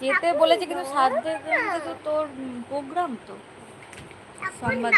যেতে বলেছি কিন্তু সাথে তোর প্রোগ্রাম তো। সোমবার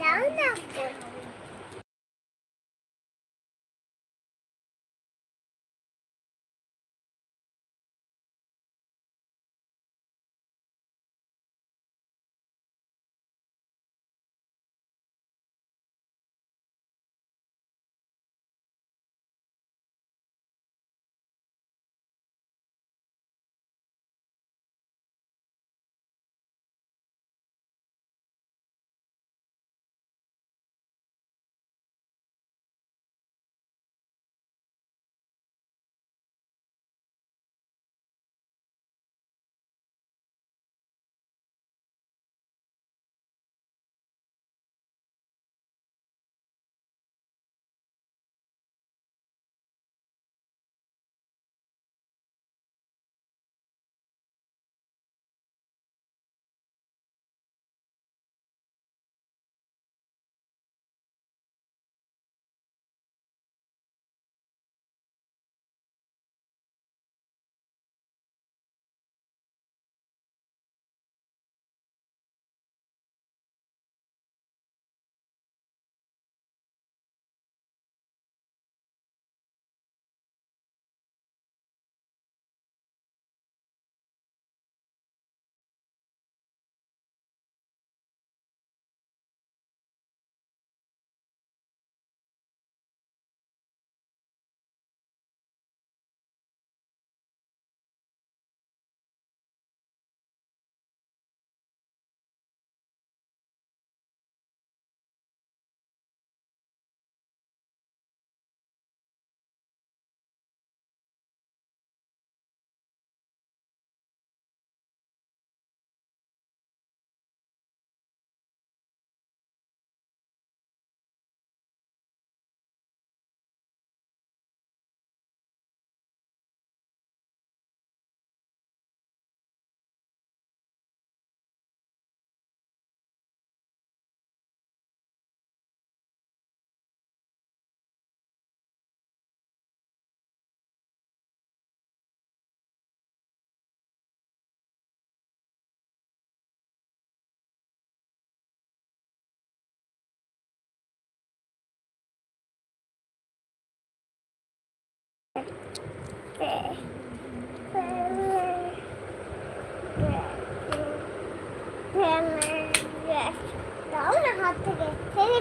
দাও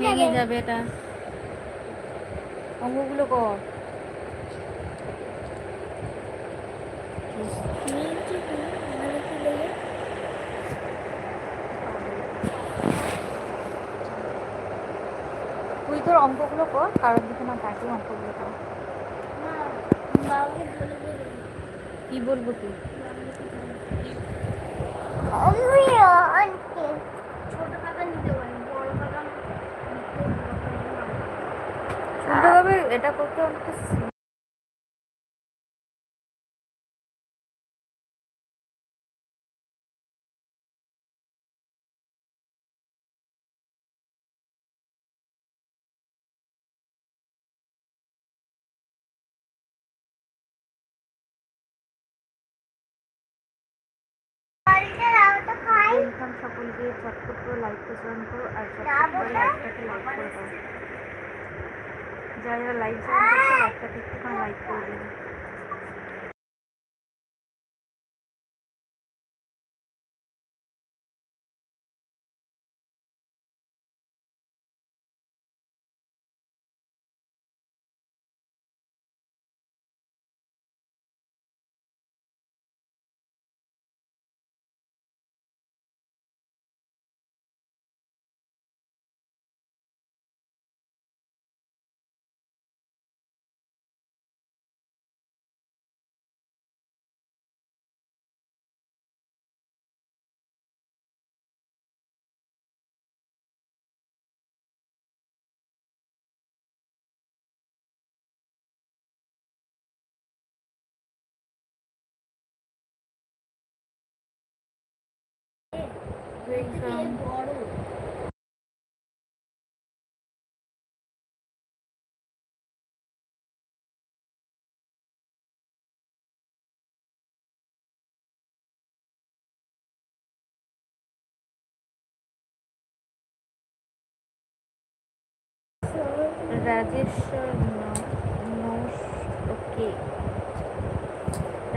ভেঙে যাবে এটা। অঙ্গগুলো কর। তুই তোর অঙ্কগুলো কর কারোর দিকে না তাকিয়ে অঙ্কগুলো কর। কি বলব তুই? এটা করতে অনেকটা ওয়েলকাম সকলকে চটপট করে লাইক জয়েন করো আর চটপট করে লাইকটাকে লাইক করে দাও। যারা যারা লাইক জয়েন করছে লাইকটাকে একটুখানি লাইক করে দেবে ওয়েলকাম বড় রাজেশ্বর ওকে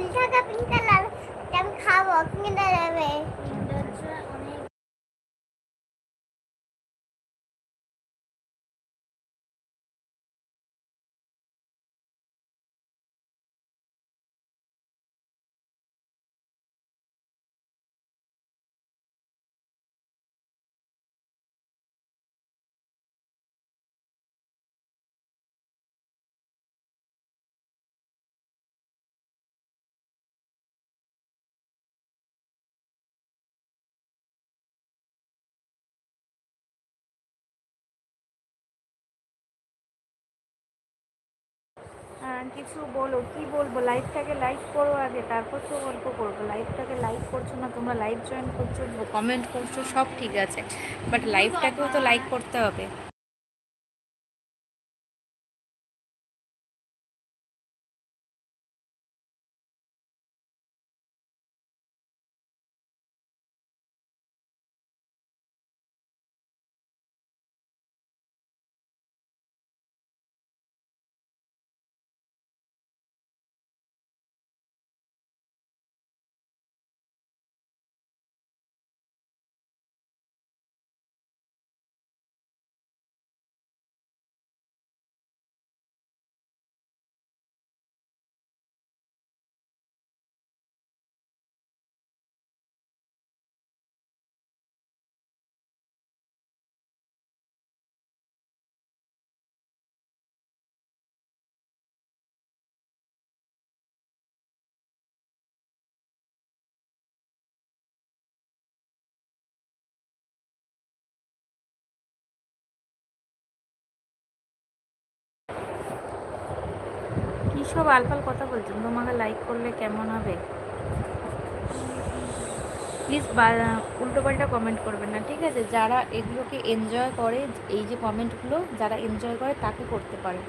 ইনে তো এটা পুতুল থাকা পিঙ্ক কালার আমি খাবো কিনে দেবে কিছু বলো, কি বলব? লাইভটাকে লাইক করো আগে, তারপর তো গল্প করব। লাইভটাকে লাইক করছ না, তোমরা লাইভ জয়েন করছ কমেন্ট করছ, সব ঠিক আছে। বাট লাইভটাকেও তো লাইক করতে হবে। সব আলফাল কথা বলছেন। তোমাকে লাইক করলে কেমন হবে? প্লিজ উল্টোপাল্টা কমেন্ট করবেন না, ঠিক আছে? যারা এগুলোকে এনজয় করে, এই যে কমেন্টগুলো যারা এনজয় করে, তাকে করতে পারে।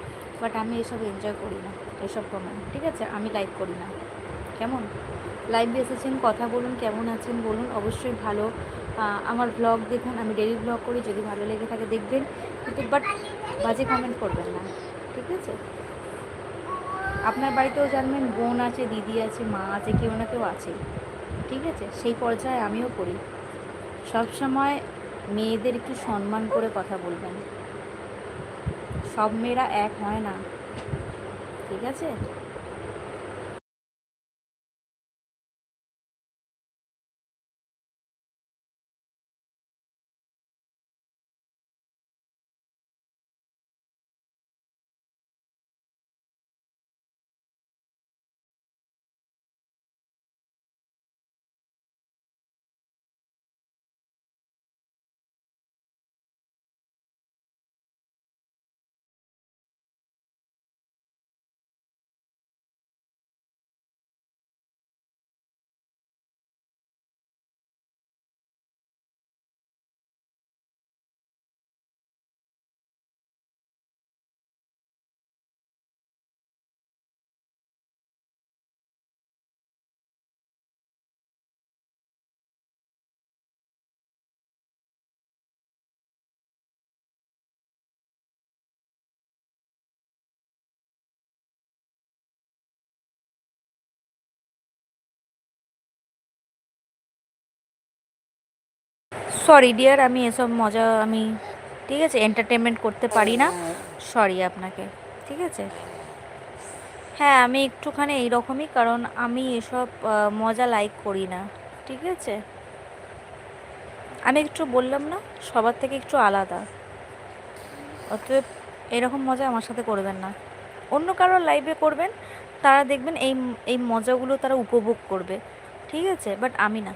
বাট আমি এসব এনজয় করি না, এসব কমেন্ট ঠিক আছে? আমি লাইক করি না। কেমন? লাইভে এসেছেন, কথা বলুন, কেমন আছেন, বলুন, অবশ্যই ভালো। আমার ব্লগ দেখুন, আমি ডেলি ব্লগ করি, যদি ভালো লেগে থাকে দেখবেন। কিন্তু বাট বাজে কমেন্ট করবেন না, ঠিক আছে? আপনার বাড়িতেও জানবেন, বোন আছে, দিদি আছে, মা আছে, কেউ না কেউ আছে ঠিক আছে? সেই পর্যায়ে আমিও করি সবসময় মেয়েদের একটু সম্মান করে কথা বলবেন। সব মেয়েরা এক হয় না। ঠিক আছে? সরি ডিয়ার আমি এসব মজা, আমি, ঠিক আছে এন্টারটেনমেন্ট করতে পারি না। সরি আপনাকে, ঠিক আছে? হ্যাঁ আমি একটুখানি এইরকমই, কারণ আমি এসব মজা লাইক করি না, ঠিক আছে? আমি একটু বললাম না, সবার থেকে একটু আলাদা। অতএব এরকম মজা আমার সাথে করবেন না। অন্য কারোর লাইভে করবেন, তারা দেখবেন এই এই মজাগুলো তারা উপভোগ করবে, ঠিক আছে? বাট আমি না।